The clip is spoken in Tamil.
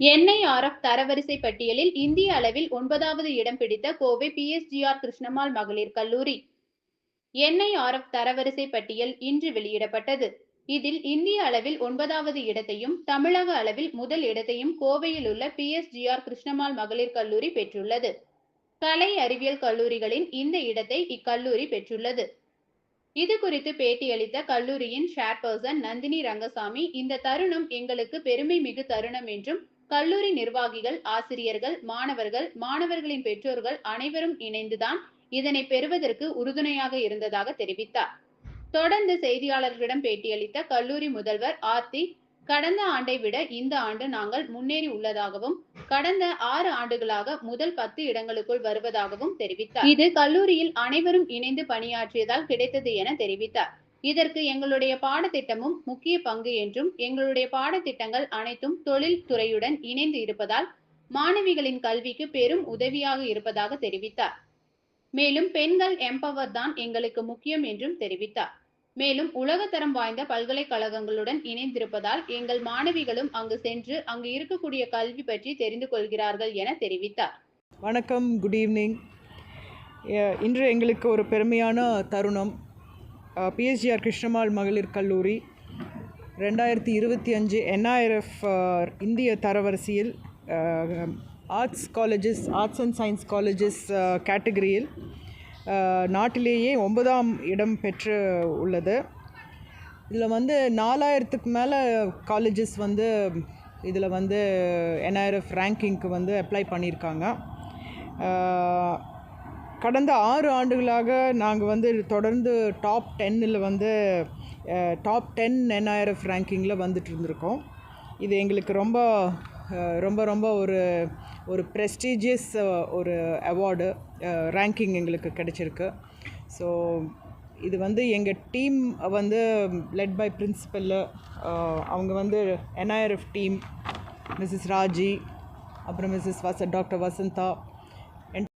என்ஐஆர்எஃப் தரவரிசை பட்டியலில் இந்திய அளவில் ஒன்பதாவது இடம் பிடித்த கோவை பிஎஸ்ஜிஆர் கிருஷ்ணமால் மகளிர் கல்லூரி. என்ஐஆர்எஃப் தரவரிசை பட்டியல் இன்று வெளியிடப்பட்டது. இதில் இந்திய அளவில் ஒன்பதாவது இடத்தையும் தமிழக அளவில் முதல் இடத்தையும் கோவையில் உள்ள பிஎஸ்ஜிஆர் கிருஷ்ணமால் மகளிர் கல்லூரி பெற்றுள்ளது. கலை அறிவியல் கல்லூரிகளின் இந்த இடத்தை இக்கல்லூரி பெற்றுள்ளது. இது குறித்து பேட்டியளித்த கல்லூரியின் ஷேர்பர்சன் நந்தினி ரங்கசாமி இந்த தருணம் எங்களுக்கு பெருமை மிகு தருணம் என்றும் கல்லூரி நிர்வாகிகள் ஆசிரியர்கள் மாணவர்கள் மாணவர்களின் பெற்றோர்கள் அனைவரும் இணைந்துதான் இதனை பெறுவதற்கு உறுதுணையாக இருந்ததாக தெரிவித்தார். தொடர்ந்து செய்தியாளர்களிடம் பேட்டியளித்த கல்லூரி முதல்வர் ஆர்த்தி கடந்த ஆண்டை விட இந்த ஆண்டு நாங்கள் முன்னேறி உள்ளதாகவும் கடந்த ஆறு ஆண்டுகளாக முதல் பத்து இடங்களுக்குள் வருவதாகவும் தெரிவித்தார். இது கல்லூரியில் அனைவரும் இணைந்து பணியாற்றியதால் கிடைத்தது என தெரிவித்தார். இதற்கு எங்களுடைய பாடத்திட்டமும் முக்கிய பங்கு என்றும் எங்களுடைய பாடத்திட்டங்கள் அனைத்தும் தொழில் துறையுடன் இணைந்து இருப்பதால் மாணவிகளின் கல்விக்கு பெரும் உதவியாக இருப்பதாக தெரிவித்தார். மேலும் பெண்கள் எம்பவர் தான் எங்களுக்கு முக்கியம் என்றும் தெரிவித்தார். மேலும் உலகத்தரம் வாய்ந்த பல்கலைக்கழகங்களுடன் இணைந்திருப்பதால் எங்கள் மாணவிகளும் அங்கு சென்று அங்கு இருக்கக்கூடிய கல்வி பற்றி தெரிந்து கொள்கிறார்கள் என தெரிவித்தார். வணக்கம் குட் ஈவினிங் இன்று எங்களுக்கு ஒரு பெருமையான தருணம். பிஎஸ்ஜிஆர் கிருஷ்ணமால் மகளிர் கல்லூரி ரெண்டாயிரத்தி இருபத்தி அஞ்சு என்ஐஆர்எஃப் இந்திய தரவரிசையில் arts colleges arts and science colleges கேட்டகரியில் நாட்டிலேயே ஒன்பதாம் இடம் பெற்று உள்ளது. இதில் வந்து நாலாயிரத்துக்கு மேலே காலேஜஸ் வந்து இதில் வந்து என்ஐஆர்எஃப் ரேங்கிங்க்கு வந்து அப்ளை பண்ணியிருக்காங்க கடந்த ஆறு ஆண்டுகளாக நாங்கள் வந்து தொடர்ந்து டாப் டென்னில் வந்து டாப் டென் என்ஐஆர்எஃப் ரேங்கிங்கில் வந்துட்டு இருந்திருக்கோம். இது எங்களுக்கு ரொம்ப ரொம்ப ரொம்ப ஒரு ஒரு ப்ரெஸ்டீஜியஸ் ஒரு அவார்டு ரேங்கிங் எங்களுக்கு கிடச்சிருக்கு. ஸோ இது வந்து எங்கள் டீம் வந்து லெட் பை பிரின்ஸிபல்லு அவங்க வந்து என்ஐஆர்எஃப் டீம் மிஸ்ஸஸ் ராஜி அப்புறம் மிஸ்ஸஸ் வச டாக்டர் வசந்தா